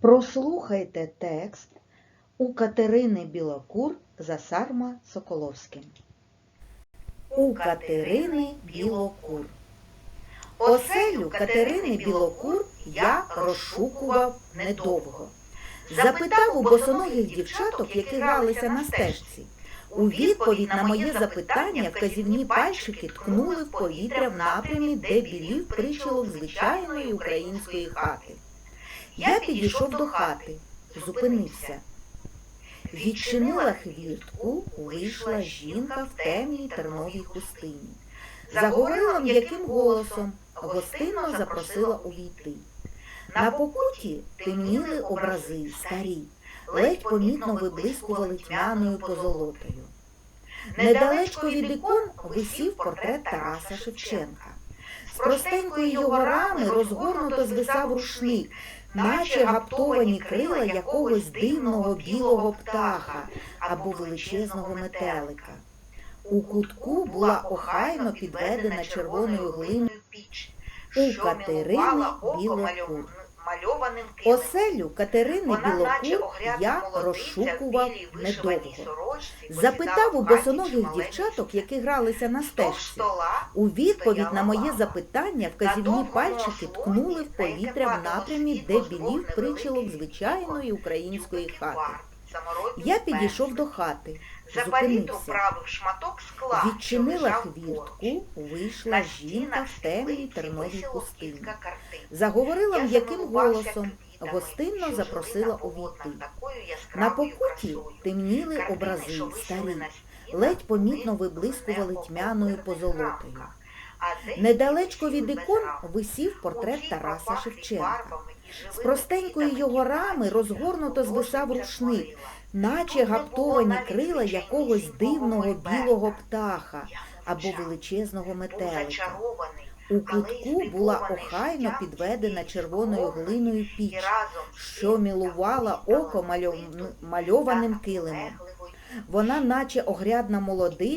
Прослухайте текст у Катерини Білокур за Сарма Соколовським. У Катерини Білокур. Оселю Катерини Білокур я розшукував недовго. Запитав у босоногих дівчаток, які гралися на стежці. У відповідь на моє запитання вказівні пальчики ткнули в повітря в напрямі, де білів причілок звичайної української хати. Я підійшов до хати, зупинився. Відчинила хвіртку, вийшла жінка в темній терновій хустині. Заговорила м'яким голосом, гостинно запросила увійти. На покуті темніли образи старі, ледь помітно виблискували тьмяною позолотою. Недалечко від ікон висів портрет Тараса Шевченка. З простенької його рами розгорнуто звисав рушник, наче гаптовані крила якогось дивного білого птаха або величезного метелика. У кутку була охайно підведена червоною глиною піч, у Катерини Білокур. Мальованим килимом. Оселю Катерини огрядна я розшукував недовго. Запитав у босоногих дівчаток, які гралися на стежці. У відповідь на моє запитання вказівні пальчики ткнули в повітря в напрямі, де білів причілок звичайної української хати. Я підійшов до хати, Заполіто зупинився. шматок скла, Відчинила хвіртку, вийшла жінка в темній терновій картин. Заговорила м'яким голосом, гостинно запросила увійти. На покуті темніли образи старі, ледь помітно виблискували тьмяною позолотою. Недалечко від ікон висів портрет Тараса Шевченка. З простенької його рами розгорнуто звисав рушник, наче гаптовані крила якогось дивного білого птаха або величезного метелика. У кутку була охайно підведена червоною глиною піч, що мілувала око мальованим килимом. Вона, наче огрядна молодиця